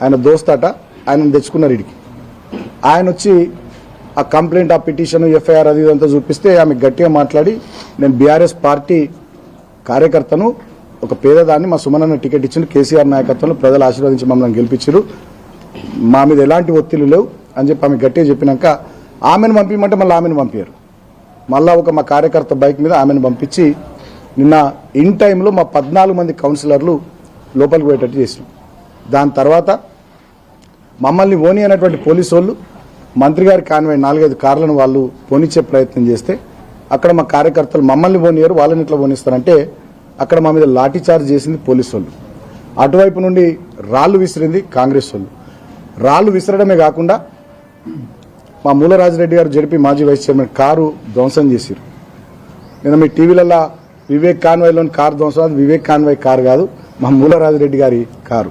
ఆయన దోస్తట ఆయనను తెచ్చుకున్నారు ఇడికి ఆయన వచ్చి ఆ కంప్లైంట్ ఆ పిటిషన్ ఎఫ్ఐఆర్ అది ఇదంతా చూపిస్తే ఆమె గట్టిగా మాట్లాడి నేను బీఆర్ఎస్ పార్టీ కార్యకర్తను ఒక పేదదాన్ని మా సుమనన్న టికెట్ ఇచ్చిన కేసీఆర్ నాయకత్వంలో ప్రజలు ఆశీర్వదించి మమ్మల్ని గెలిపించారు మా మీద ఎలాంటి ఒత్తిళ్ళు లేవు. అని చెప్పి ఆమె గట్టిగా చెప్పినాక ఆమెను పంపించమంటే మళ్ళీ ఆమెను పంపారు మళ్ళా ఒక మా కార్యకర్త బైక్ మీద ఆమెను పంపించి నిన్న ఇన్ టైంలో మా పద్నాలుగు మంది కౌన్సిలర్లు లోపలికి పోయేటట్టు చేసినాం దాని తర్వాత మమ్మల్ని ఓని అనేటువంటి పోలీసు వాళ్ళు మంత్రి గారి కాన్వాయ్ నాలుగైదు కార్లను వాళ్ళు పోనిచ్చే ప్రయత్నం చేస్తే అక్కడ మా కార్యకర్తలు మమ్మల్ని పోనీయరు వాళ్ళని ఇట్లా పోనిస్తారంటే అక్కడ మా మీద లాఠీ చార్జ్ చేసింది పోలీసు వాళ్ళు అటువైపు నుండి రాళ్ళు విసిరింది కాంగ్రెస్ వాళ్ళు. రాళ్ళు విసరడమే కాకుండా మా మూలరాజరెడ్డి గారు జడిపి మాజీ వైస్ చైర్మన్ కారు ధ్వంసం చేశారు నేను మీ టీవీలలో వివేక్ కాన్వాయ్లోని కారు ధ్వంసం వివేక్ కాన్వాయ్ కారు కాదు మా మూలరాజరెడ్డి గారి కారు.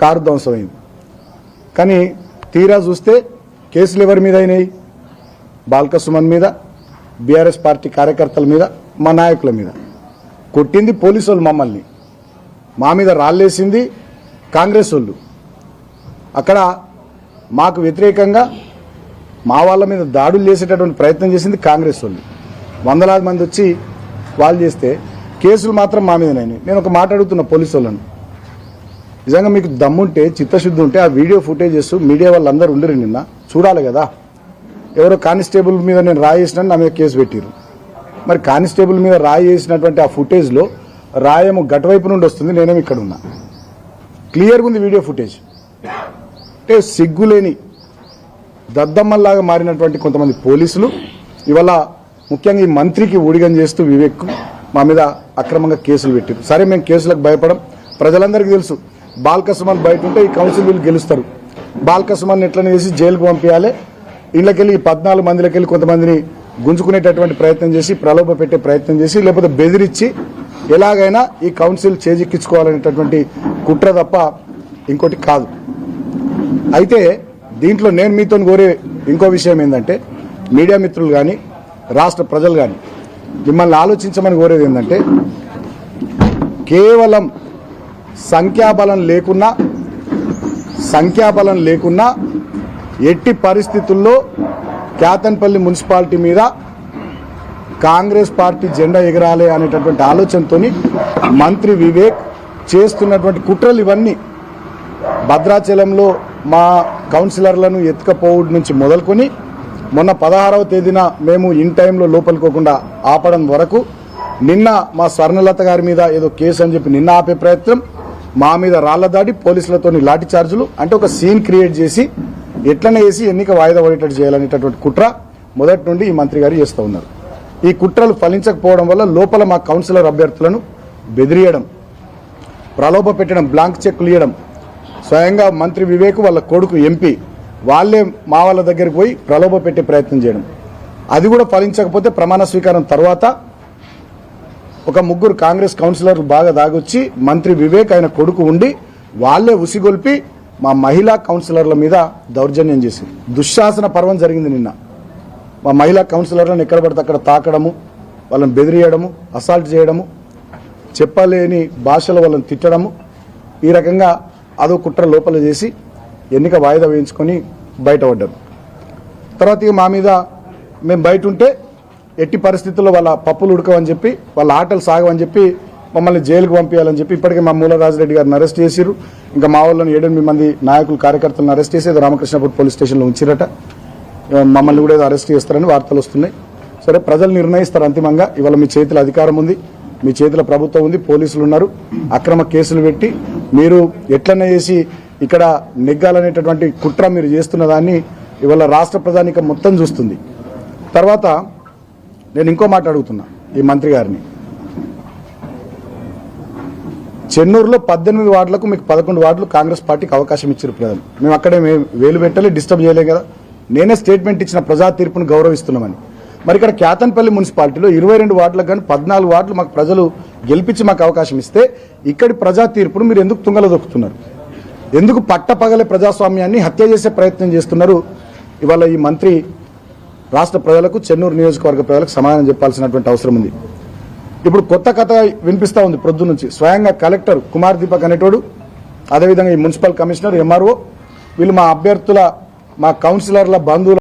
కారు ధ్వంసం అయింది కానీ తీరా చూస్తే కేసులు ఎవరి మీద అయినాయి? బాల్క సుమన్ మీద బీఆర్ఎస్ పార్టీ కార్యకర్తల మీద మా నాయకుల మీద. కొట్టింది పోలీసు వాళ్ళు మమ్మల్ని. మా మీద రాళ్ళేసింది కాంగ్రెస్ వాళ్ళు. అక్కడ మాకు వ్యతిరేకంగా మా వాళ్ళ మీద దాడులు చేసేటటువంటి ప్రయత్నం చేసింది కాంగ్రెస్ వాళ్ళు. వందలాది మంది వచ్చి వాళ్ళు చేస్తే కేసులు మాత్రం మా మీదనైనాయి నేను ఒక మాట అడుగుతున్న పోలీసు వాళ్ళని. నిజంగా మీకు దమ్ముంటే చిత్తశుద్ధి ఉంటే ఆ వీడియో ఫుటేజెస్ మీడియా వాళ్ళందరూ ఉండరు నిన్న. చూడాలి కదా. ఎవరో కానిస్టేబుల్ మీద నేను రాయి నా మీద కేసు పెట్టిరు మరి కానిస్టేబుల్ మీద రాయి వేసినటువంటి ఆ ఫుటేజ్లో రాయము గటువైపు నుండి వస్తుంది నేనేమో ఇక్కడ ఉన్నా క్లియర్గా ఉంది వీడియో ఫుటేజ్ అంటే సిగ్గులేని దద్దమ్మల్లాగా మారినటువంటి కొంతమంది పోలీసులు ఇవాళ ముఖ్యంగా ఈ మంత్రికి ఊడిగం చేస్తూ వివేక్ మా మీద అక్రమంగా కేసులు పెట్టారు సరే మేము కేసులకు భయపడం ప్రజలందరికీ తెలుసు. బాల్కసుమన్ బయట ఉంటే ఈ కౌన్సిల్ వీళ్ళు గెలుస్తారు. బాల్కసుమన్ ఎట్లనే చేసి జైలుకు పంపించాలి ఇళ్ళకెళ్ళి ఈ పద్నాలుగు మందిలకెళ్ళి కొంతమందిని గుంజుకునేటటువంటి ప్రయత్నం చేసి ప్రలోభ పెట్టే ప్రయత్నం చేసి లేకపోతే బెదిరించి ఎలాగైనా ఈ కౌన్సిల్ చేజిక్కించుకోవాలనేటటువంటి కుట్ర తప్ప ఇంకోటి కాదు. అయితే దీంట్లో నేను మీతో కోరే ఇంకో విషయం ఏంటంటే మీడియా మిత్రులు కానీ రాష్ట్ర ప్రజలు కానీ మిమ్మల్ని ఆలోచించమని కోరేది ఏంటంటే కేవలం సంఖ్యాబలం లేకున్నా సంఖ్యాబలం లేకున్నా ఎట్టి పరిస్థితుల్లో క్యాతన్పల్లి మున్సిపాలిటీ మీద కాంగ్రెస్ పార్టీ జెండా ఎగరాలి అనేటటువంటి ఆలోచనతోని మంత్రి వివేక్ చేస్తున్నటువంటి కుట్రలు ఇవన్నీ భద్రాచలంలో మా కౌన్సిలర్లను ఎత్తుకపోవడం నుంచి మొదలుకొని మొన్న పదహారవ తేదీన మేము ఇన్ టైంలో లోపలికోకుండా ఆపడం వరకు నిన్న మా స్వర్ణలత గారి మీద ఏదో కేసు అని చెప్పి నిన్న ఆపే ప్రయత్నం. మా మీద రాళ్ళ దాడి పోలీసులతోని లాఠీ చార్జులు అంటే ఒక సీన్ క్రియేట్ చేసి ఎట్లనే వేసి ఎన్నిక వాయిదా పడేటట్టు చేయాలనేటటువంటి కుట్ర మొదటి నుండి ఈ మంత్రి గారు చేస్తూ ఉన్నారు. ఈ కుట్రలు ఫలించకపోవడం వల్ల లోపల మా కౌన్సిలర్ అభ్యర్థులను బెదిరియడం ప్రలోభ పెట్టడం బ్లాంక్ చెక్కులు ఇవ్వడం స్వయంగా మంత్రి వివేక్ వాళ్ళ కొడుకు ఎంపీ వాళ్ళే మా వాళ్ళ దగ్గరికి పోయి ప్రలోభ పెట్టే ప్రయత్నం చేయడం. అది కూడా ఫలించకపోతే ప్రమాణ స్వీకారం తర్వాత ఒక ముగ్గురు కాంగ్రెస్ కౌన్సిలర్లు బాగా దాగొచ్చి మంత్రి వివేక్ ఆయన కొడుకు ఉండి వాళ్ళే ఉసిగొల్పి మా మహిళా కౌన్సిలర్ల మీద దౌర్జన్యం చేసింది. దుశ్శాసన పర్వం జరిగింది నిన్న. మా మహిళా కౌన్సిలర్లను ఎక్కడ పడితే అక్కడ తాకడము వాళ్ళని బెదిరియడము అసాల్ట్ చేయడము చెప్పలేని భాషలో వాళ్ళని తిట్టడము ఈ రకంగా అదో కుట్ర లోపల చేసి ఎన్నిక వాయిదా వేయించుకొని బయటపడ్డారు తర్వాత ఇక మా మీద మేము బయట ఉంటే ఎట్టి పరిస్థితుల్లో వాళ్ళ పప్పులు ఉడకవని చెప్పి వాళ్ళ ఆటలు సాగవని చెప్పి మమ్మల్ని జైలుకు పంపించాలని చెప్పి ఇప్పటికే మా మూలరాజరెడ్డి గారిని అరెస్ట్ చేశారు ఇంకా మా వాళ్ళని ఏడెనిమిది మంది నాయకులు కార్యకర్తలను అరెస్ట్ చేసి రామకృష్ణపూర్ పోలీస్ స్టేషన్లో ఉంచిరట. మమ్మల్ని కూడా ఏదో అరెస్ట్ చేస్తారని వార్తలు వస్తున్నాయి. సరే ప్రజలు నిర్ణయిస్తారు అంతిమంగా. ఇవాళ మీ చేతిలో అధికారం ఉంది మీ చేతిలో ప్రభుత్వం ఉంది పోలీసులు ఉన్నారు. అక్రమ కేసులు పెట్టి మీరు ఎట్లనే చేసి ఇక్కడ నెగ్గాలనేటటువంటి కుట్ర మీరు చేస్తున్న దాన్ని ఇవాళ రాష్ట్ర ప్రధానిక మొత్తం చూస్తుంది. తర్వాత నేను ఇంకో మాట అడుగుతున్నా ఈ మంత్రి గారిని. చెన్నూరులో పద్దెనిమిది వార్డులకు మీకు పదకొండు వార్డులు కాంగ్రెస్ పార్టీకి అవకాశం ఇచ్చారు ప్రజలు. మేము అక్కడే మేము వేలు పెట్టాలి డిస్టర్బ్ చేయలేం కదా. నేనే స్టేట్మెంట్ ఇచ్చిన ప్రజా తీర్పును గౌరవిస్తున్నామని. మరి ఇక్కడ క్యాతన్పల్లి మున్సిపాలిటీలో ఇరవై రెండు వార్డులకు కానీ పద్నాలుగు వార్డులు మాకు ప్రజలు గెలిపించి మాకు అవకాశం ఇస్తే ఇక్కడి ప్రజా తీర్పును మీరు ఎందుకు తుంగలో దొక్కుతున్నారు? ఎందుకు పట్టపగలే ప్రజాస్వామ్యాన్ని హత్య చేసే ప్రయత్నం చేస్తున్నారు? ఇవాళ ఈ మంత్రి రాష్ట్ర ప్రజలకు చెన్నూరు నియోజకవర్గ ప్రజలకు సమాధానం చెప్పాల్సినటువంటి అవసరం ఉంది. ఇప్పుడు కొత్త కథ వినిపిస్తా ఉంది ప్రొద్దు నుంచి. స్వయంగా కలెక్టర్ కుమార్ దీపక్ అనేటోడు అదేవిధంగా ఈ మున్సిపల్ కమిషనర్ ఎంఆర్ఓ వీళ్ళు మా అభ్యర్థుల మా కౌన్సిలర్ల బంధువుల